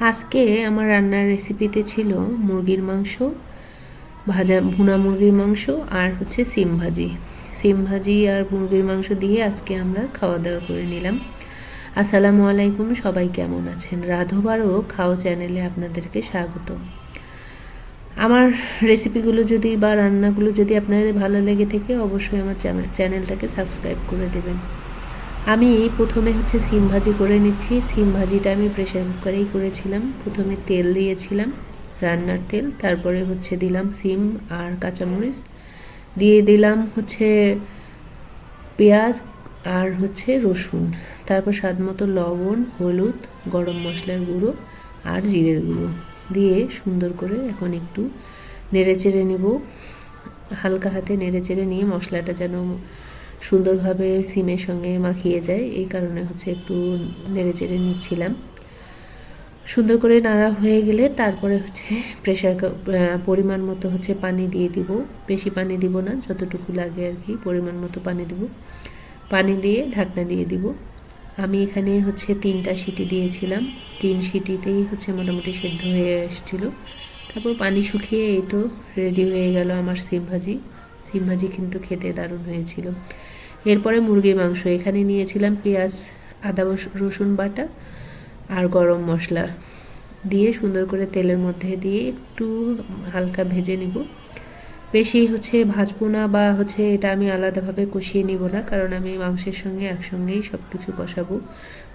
আজকে আমার রান্নার রেসিপিতে ছিল মুরগির মাংস, ভাজা ভুনা মুরগির মাংস আর হচ্ছে সিম ভাজি। সিম ভাজি আর মুরগির মাংস দিয়ে আজকে আমরা খাওয়া দাওয়া করে নিলাম। আসসালামু আলাইকুম, সবাই কেমন আছেন? রাধবারও খাও চ্যানেলে আপনাদেরকে স্বাগত। আমার রেসিপিগুলো যদি বা রান্নাগুলো যদি আপনাদের ভালো লেগে থাকে, অবশ্যই আমার চ্যানেলটাকে সাবস্ক্রাইব করে দেবেন। আমি প্রথমে হচ্ছে সিম ভাজি করে নিচ্ছি। সিম ভাজিটা আমি প্রেশার কুকারেই করেছিলাম। প্রথমে তেল দিয়েছিলাম, রান্নার তেল, তারপরে হচ্ছে দিলাম সিম আর কাঁচামরিচ। দিয়ে দিলাম হচ্ছে পেঁয়াজ আর হচ্ছে রসুন। তারপর স্বাদ মতো লবণ, হলুদ, গরম মশলার গুঁড়ো আর জিরের গুঁড়ো। দিয়ে সুন্দর করে এখন একটু নেড়ে চেড়ে নেব। হালকা হাতে নেড়ে চেড়ে নিয়ে মশলাটা যেন সুন্দরভাবে সিমের সঙ্গে মাখিয়ে যায়। এই কারণে হচ্ছে একটু নেড়ে চেড়ে নিচ্ছিলাম। সুন্দর করে নাড়া হয়ে গেলে তারপরে হচ্ছে প্রেশার পরিমাণ মতো হচ্ছে পানি দিয়ে দিব। বেশি পানি দিব না, যতটুকু লাগে আর কি পরিমাণ মতো পানি দিব। পানি দিয়ে ঢাকনা দিয়ে দিব। আমি এখানে হচ্ছে তিনটা সিটি দিয়েছিলাম। তিন সিটিতেই হচ্ছে মোটামুটি সেদ্ধ হয়ে এসেছিল। তারপর পানি শুকিয়ে এই তো রেডি হয়ে গেল আমার সিম ভাজি। সিম ভাজি কিন্তু খেতে দারুণ হয়েছিল। এরপরে মুরগির মাংস এখানে নিয়েছিলাম, পেঁয়াজ, আদা রসুন বাটা আর গরম মশলা দিয়ে সুন্দর করে তেলের মধ্যে দিয়ে একটু হালকা ভেজে নিব। বেশি হচ্ছে ভাজবো না বা হচ্ছে এটা আমি আলাদাভাবে কষিয়ে নিব না, কারণ আমি মাংসের সঙ্গে একসঙ্গেই সব কিছু কষাবো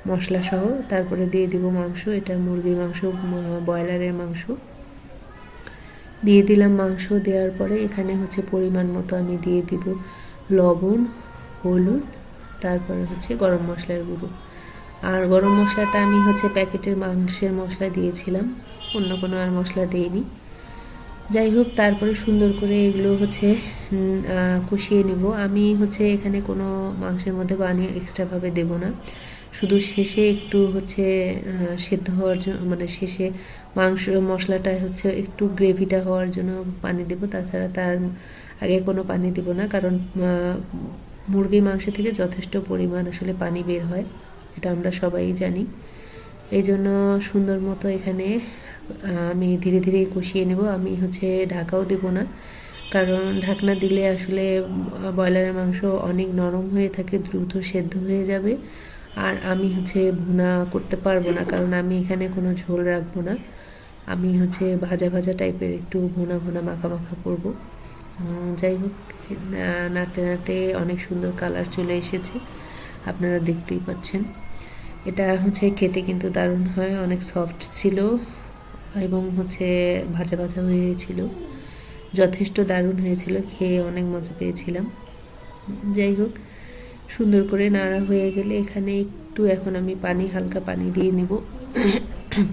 মশলা সহ তারপরে দিয়ে দিব মাংস, এটা মুরগির মাংস ব্রয়লারের মাংস। দিয়ে দিলাম মাংস, দেওয়ার পরে এখানে হচ্ছে পরিমাণ মতো আমি দিয়ে দিব লবণ, হলুদ, তারপরে হচ্ছে গরম মশলার গুঁড়ো। আর গরম মশলাটা আমি হচ্ছে প্যাকেটের মাংসের মশলা দিয়েছিলাম, অন্য কোনো আর মশলা দিইনি। যাই হোক, তারপরে সুন্দর করে এগুলো হচ্ছে কষিয়ে নেব। আমি হচ্ছে এখানে কোনো মাংসের মধ্যে পানি এক্সট্রাভাবে দেব না। শুধু শেষে একটু হচ্ছে সেদ্ধ হওয়ার জন্য মানে শেষে মাংস মশলাটা হচ্ছে একটু গ্রেভিটা হওয়ার জন্য পানি দেব। তাছাড়া তার আগে কোনো পানি দেব না। কারণ মুরগির মাংস থেকে যথেষ্ট পরিমাণ আসলে পানি বের হয়। এটা আমরা সবাই জানি। এই জন্য সুন্দর মতো এখানে আমি ধীরে ধীরে কষিয়ে নেব। আমি হচ্ছে ঢাকাও দেব না। কারণ ঢাকনা দিলে আসলে ব্রয়লারের মাংস অনেক নরম হয়ে থাকে, দ্রুত সেদ্ধ হয়ে যাবে। আর আমি হচ্ছে ভুনা করতে পারব না, কারণ আমি এখানে কোনো ঝোল রাখব না। আমি হচ্ছে ভাজা ভাজা টাইপের একটু ভুনা ভুনা মাখা মাখা করব। যাই হোক নাড়তে নাড়তে অনেক সুন্দর কালার চলে এসেছে, আপনারা দেখতেই পাচ্ছেন। এটা হচ্ছে খেতে কিন্তু দারুণ হয়, অনেক সফট ছিল এবং হচ্ছে ভাজা ভাজা হয়েছিল যথেষ্ট দারুণ হয়েছিল, খেয়ে অনেক মজা পেয়েছিলাম। যাই হোক সুন্দর করে নাড়া হয়ে গেলে এখানে একটু এখন আমি পানি, হালকা পানি দিয়ে নেব।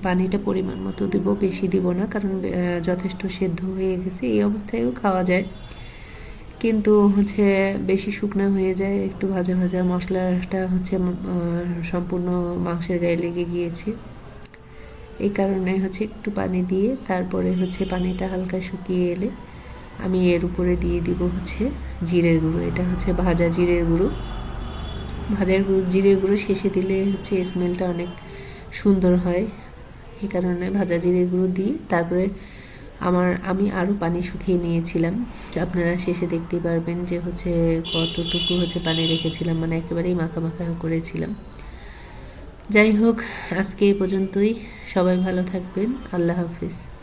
পানিটা পরিমাণ মতো দেবো, বেশি দিব না, কারণ যথেষ্ট সেদ্ধ হয়ে গেছে, এই অবস্থায়ও খাওয়া যায়। কিন্তু হচ্ছে বেশি শুকনো হয়ে যায়, একটু ভাজা ভাজা মশলাটা হচ্ছে সম্পূর্ণ মাংসের গায়ে লেগে গিয়েছে। এই কারণে হচ্ছে একটু পানি দিয়ে তারপরে হচ্ছে পানিটা হালকা শুকিয়ে এলে আমি এর উপরে দিয়ে দিব হচ্ছে জিরের গুঁড়ো। এটা হচ্ছে ভাজা জিরের গুঁড়ো। ভাজার গুঁড়ো জিরের গুঁড়ো শেষে দিলে হচ্ছে স্মেলটা অনেক সুন্দর হয়। এই কারণে ভাজা জিরের গুঁড়ো দিই। তারপরে আমার, আমি আরও পানি শুকিয়ে নিয়েছিলাম। আপনারা শেষে দেখতে পারবেন যে হচ্ছে কতটুকু হচ্ছে পানি রেখেছিলাম। মানে একেবারেই মাখা মাখা করেছিলাম। যাই হোক, আজকে এ পর্যন্তই। সবাই ভালো থাকবেন। আল্লাহ হাফিজ।